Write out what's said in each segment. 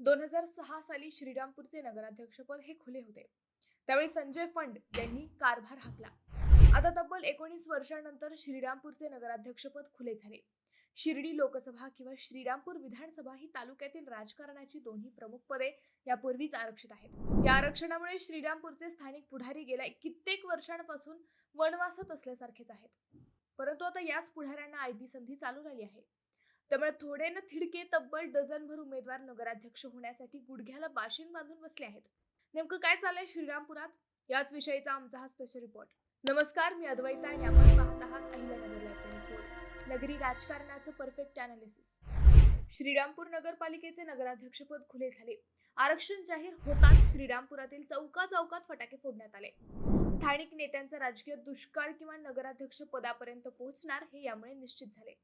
दोन हजार सहा साली श्रीरामपूरचे नगराध्यक्षपद हे खुले होते. त्यावेळी संजय फंड यांनी कारभार हाकला. आता तब्बल एकोणीस वर्षांनंतर श्रीरामपूरचे नगराध्यक्षपद खुले झाले. शिर्डी लोकसभा किंवा श्रीरामपूर विधानसभा ही तालुक्यातील राजकारणाची दोन्ही प्रमुख पदे यापूर्वीच आरक्षित आहेत. या आरक्षणामुळे श्रीरामपूरचे स्थानिक पुढारी गेल्या कित्येक वर्षांपासून वनवासात असल्यासारखेच आहेत. परंतु आता याच पुढाऱ्यांना आयती संधी चालू राहिली आहे. त्यामुळे थोडे न थिडके तब्बल डझनभर उमेदवार नगराध्यक्ष होण्यासाठी गुडघ्याला बाशिंग बांधून बसले आहेत. नेमकं काय चाललंय श्रीरामपुरात? याच विषयीचा आमचा हा स्पेशल रिपोर्ट नमस्कार मी अद्वैता आणि आपण पाहत आहात अहिल्यानगर नगरी राजकारणाचं परफेक्ट अनालिसिस श्रीरामपूर नगरपालिकेचे नगराध्यक्षपद खुले झाले. आरक्षण जाहीर होताच श्रीरामपुरातील चौका चौकात फटाके फोडण्यात आले. स्थानिक नेत्यांचा राजकीय दुष्काळ किंवा नगराध्यक्ष पदापर्यंत पोहोचणार हे यामुळे निश्चित झाले.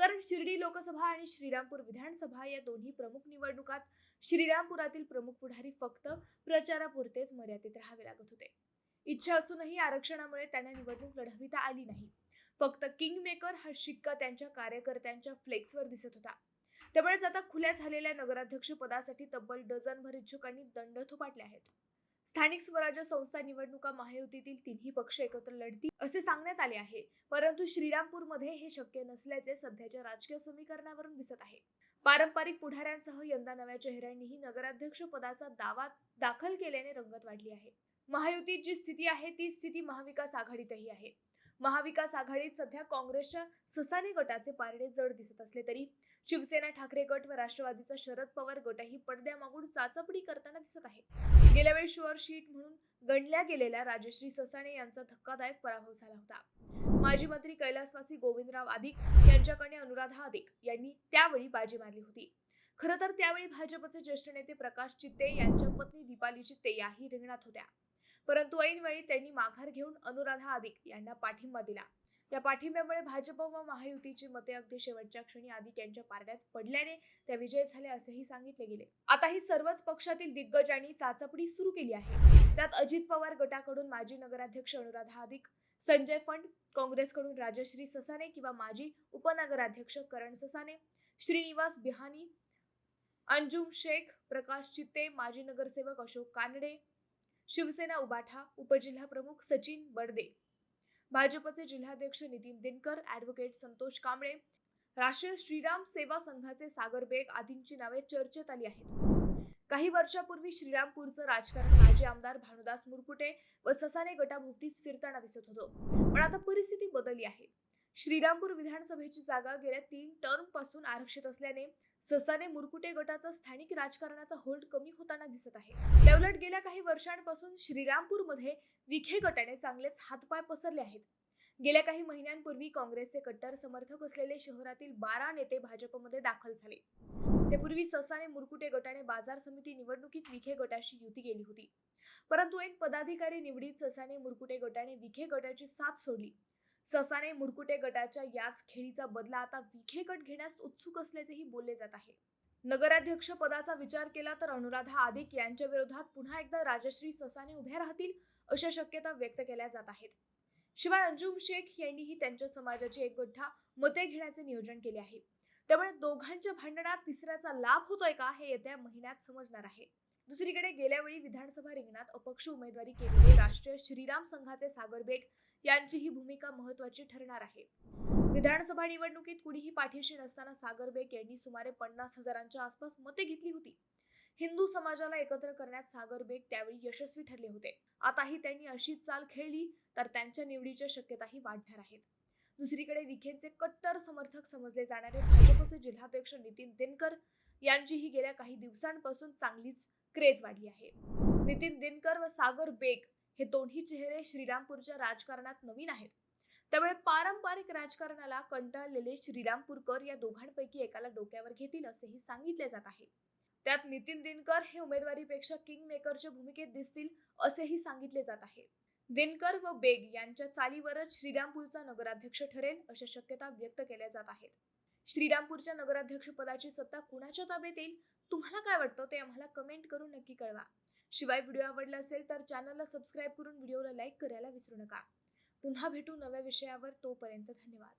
कारण शिर्डी लोकसभा आणि श्रीरामपूर विधानसभा या दोन्ही प्रमुख निवडणुकात श्रीरामपुरातील प्रमुख पुढारी फक्त प्रचारापुरतेच मर्यादित राहावे लागत होते. इच्छा असूनही आरक्षणामुळे त्यांना निवडणूक लढविता आली नाही. फक्त किंग मेकर हा शिक्का त्यांच्या कार्यकर्त्यांच्या फ्लेक्सवर दिसत होता. त्यामुळेच आता खुल्या झालेल्या नगराध्यक्ष पदासाठी तब्बल डझनभर इच्छुकांनी दंड थोपाटले आहेत. स्थानिक स्वराज्य संस्था निवडणुका महायुतीतील तिन्ही पक्ष एकत्र लढतील असे सांगण्यात आले आहे. परंतु श्रीरामपूरमध्ये हे शक्य नसल्याचे सध्याच्या राजकीय समीकरणावरून दिसत आहे. पारंपरिक पुढाऱ्यांसह यंदा नव्या चेहऱ्यांनीही नगराध्यक्ष पदाचा दावा दाखल केल्याने रंगत वाढली आहे. महायुतीत जी स्थिती आहे ती स्थिती महाविकास आघाडीतही आहे. महाविकास आघाडीत सध्या काँग्रेसच्या ससाने गटाचे पारडे जड दिसत असले तरी शिवसेना ठाकरे गट व राष्ट्रवादीचा शरद पवार गटही पडद्यामागून चाचपडी करताना दिसत आहे. गेल्या वेळी शुअर शीट म्हणून गणल्या गेलेल्या राजश्री ससाणे यांचा धक्कादायक पराभव झाला होता. माजी मंत्री कैलासवासी गोविंदराव आदिक यांच्याकडे अनुराधा आदिक यांनी त्यावेळी बाजी मारली होती. खरं तर त्यावेळी भाजपचे ज्येष्ठ नेते प्रकाश चित्ते यांच्या पत्नी दीपाली चित्ते याही रिंगणात होत्या. परंतु ऐनवेळी त्यांनी माघार घेऊन अनुराधा आदिक यांना पाठिंबा दिला. या पाठिंब्यामुळे भाजप व महायुतीची मते अगदी शेवटच्या क्षणी आदिक यांच्या पारड्यात पडल्याने त्या विजय झाले असेही सांगितले गेले. आता ही सर्वच पक्षातील दिग्गजांनी चाचपडी सुरू केली आहे. त्यात अजित पवार गटाकडून माजी नगराध्यक्ष अनुराधा आदिक संजय फंड काँग्रेसकडून राजश्री ससाने किंवा माजी उपनगराध्यक्ष करण ससाने श्रीनिवास बिहानी अंजुम शेख प्रकाश चित्ते माजी नगरसेवक अशोक कानडे शिवसेना उबाठा उपजिल्हाप्रमुख सचिन बडदे भाजपचे जिल्हाध्यक्ष नितीन दिनकर ॲडव्होकेट संतोष कांबळे राष्ट्रीय श्रीराम सेवा संघाचे सागर बेग आदींची नावे चर्चेत आली आहेत. काही वर्षापूर्वी श्रीरामपूरचं राजकारण माजी आमदार भानुदास मुरकुटे व ससाने गटाभोवतीच फिरताना दिसत होतं. पण आता परिस्थिती बदलली आहे. श्रीरामपूर विधानसभेची जागा गेल्या तीन टर्मपासून आरक्षित असल्याने ससाने मुरकुटे गटाचा स्थानिक राजकारणाचा होल्ड कमी होताना दिसत आहे. त्याउलट गेल्या काही वर्षांपासून श्रीरामपूरमध्ये विखे गटाने चांगलेच हातपाय पसरले आहेत. गेल्या काही महिन्यांपूर्वी काँग्रेसचे कट्टर समर्थक असलेले शहरातील बारा नेते भाजपमध्ये दाखल झाले. त्यापूर्वी ससाने मुरकुटे गटाने बाजार समिती निवडणुकीत विखे गटाशी युती केली होती. परंतु एक पदाधिकारी निवडीत ससाने मुरकुटे गटाने विखे गटाची साथ सोडली. ससाने मुरकुटे गटाच्या याच खेळीचा बदला आता विखे गट घेण्यास उत्सुक असल्याचेही बोलले जात आहे. नगराध्यक्ष पदाचा विचार केला तर अनुराधा आदिक यांच्या विरोधात पुन्हा एकदा राजश्री ससाने उभ्या राहतील अशा शक्यता व्यक्त केल्या जात आहेत. शिवाय अंजुम शेख यांनीही त्यांच्या समाजाची एक गठ्ठा मते घेण्याचे नियोजन केले आहे. त्यामुळे दोघांच्या भांडणात तिसऱ्याचा लाभ होतोय का हे येत्या महिन्यात समजणार आहे. दुसरीकडे गेल्या वेळी विधानसभा रिंगणात अपक्ष उमेदवारी केलेले राष्ट्रीय श्रीराम संघाचे सागर बेग यांची ही भूमिका महत्वाची ठरणार आहे. विधानसभा निवडणुकीत कुणीही पाठीशी नसताना सागर बेग यांनी सुमारे पन्नास हजारांच्या आसपास मते घेतली होती. हिंदू समाजाला एकत्र करण्यात सागर बेग त्यावेळी यशस्वी ठरले होते. आताही त्यांनी अशीच चाल खेळली तर त्यांच्या निवडीच्या शक्यताही वाढणार आहेत. दुसरीकडे विखेंचे कट्टर समर्थक समजले जाणारे भाजपचे जिल्हाध्यक्ष नितीन दिनकर यांचीही गेल्या काही दिवसांपासून चांगलीच क्रेज वाढली आहे. नितीन दिनकर व सागर बेग हे दोन्ही चेहरे श्रीरामपूरच्या राजकारणात नवीन आहेत. त्यामुळे पारंपरिक राजकारणाला कंटाळलेले श्रीरामपूरकर या दोघांपैकी एकाला डोक्यावर घेतील असेही सांगितले जात आहे. त्यात नितीन दिनकर हे उमेदवारीपेक्षा किंग मेकरच्या भूमिकेत दिसतील असेही सांगितले जात आहे. दिनकर व बेग यांच्या चालीवरच श्रीरामपूरचा नगराध्यक्ष ठरेल अशा शक्यता व्यक्त केल्या जात आहेत. श्रीरामपूरच्या नगराध्यक्षपदाची सत्ता कुणाच्या ताब्यात येईल? तुम्हाला काय वाटतं ते आम्हाला कमेंट करून नक्की कळवा. शिवाय व्हिडिओ आवडला असेल तर चॅनलला सबस्क्राईब करून व्हिडिओला लाईक करायला विसरू नका. पुन्हा भेटू नव्या विषयावर तोपर्यंत धन्यवाद.